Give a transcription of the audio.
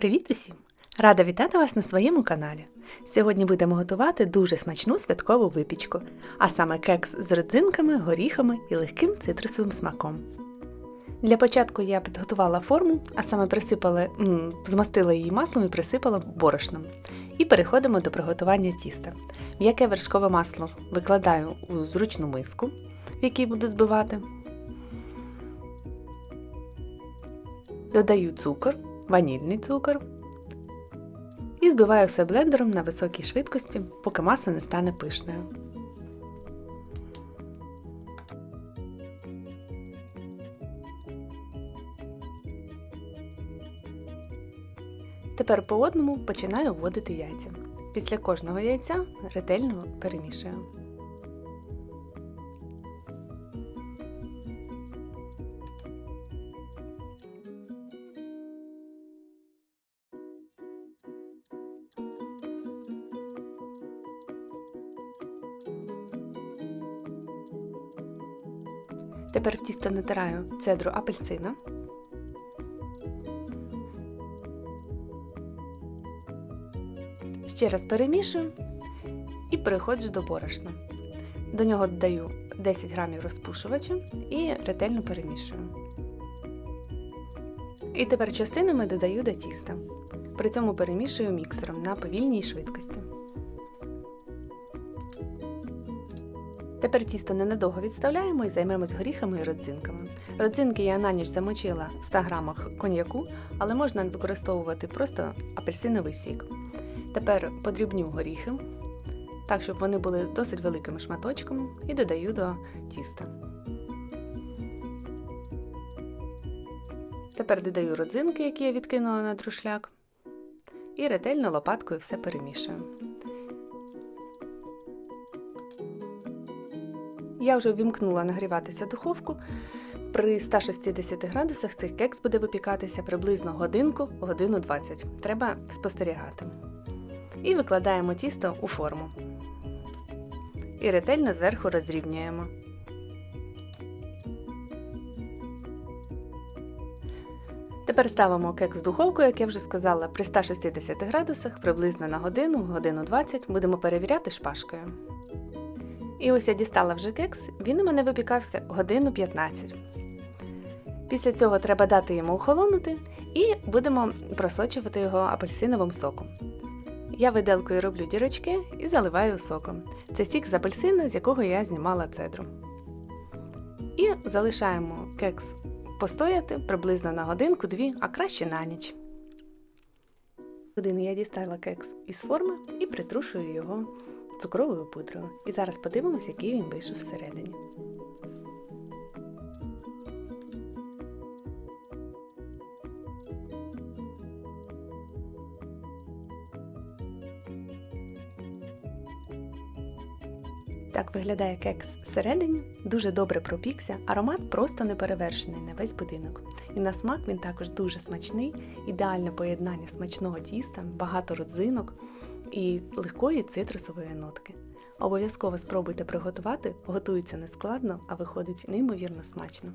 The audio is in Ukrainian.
Привіт усім! Рада вітати вас на своєму каналі. Сьогодні будемо готувати дуже смачну святкову випічку, а саме кекс з родзинками, горіхами і легким цитрусовим смаком. Для початку я підготувала форму, а саме присипала, м, змастила її маслом і присипала борошном. І переходимо до приготування тіста. М'яке вершкове масло викладаю у зручну миску, в якій буду збивати. Додаю цукор, ванільний цукор і збиваю все блендером на високій швидкості, поки маса не стане пишною. Тепер по одному починаю вводити яйця. Після кожного яйця ретельно перемішую. Тепер в тісто натираю цедру апельсина. Ще раз перемішую і переходжу до борошна. До нього додаю 10 грамів розпушувача і ретельно перемішую. І тепер частинами додаю до тіста. При цьому перемішую міксером на повільній швидкості. Тепер тісто ненадовго відставляємо і займемось горіхами і родзинками. Родзинки я на ніч замочила в 100 грамах коньяку, але можна використовувати просто апельсиновий сік. Тепер подрібню горіхи, так, щоб вони були досить великими шматочками, і додаю до тіста. Тепер додаю родзинки, які я відкинула на друшляк, і ретельно лопаткою все перемішую. Я вже ввімкнула нагріватися духовку. При 160 градусах цей кекс буде випікатися приблизно годинку, годину 20. Треба спостерігати. І викладаємо тісто у форму. І ретельно зверху розрівнюємо. Тепер ставимо кекс в духовку, як я вже сказала, при 160 градусах приблизно на годину, годину 20 будемо перевіряти шпажкою. І ось я дістала вже кекс, він у мене випікався годину 15. Після цього треба дати йому охолонути і будемо просочувати його апельсиновим соком. Я виделкою роблю дірочки і заливаю соком. Це сік з апельсина, з якого я знімала цедру. І залишаємо кекс постояти приблизно на годинку-дві, а краще на ніч. Години я дістала кекс із форми і притрушую його цукровою пудрою. І зараз подивимось, який він вийшов всередині. Так виглядає кекс всередині, дуже добре пропікся, аромат просто неперевершений на весь будинок. І на смак він також дуже смачний, ідеальне поєднання смачного тіста, багато родзинок і легкої цитрусової нотки. Обов'язково спробуйте приготувати, готується нескладно, а виходить неймовірно смачно.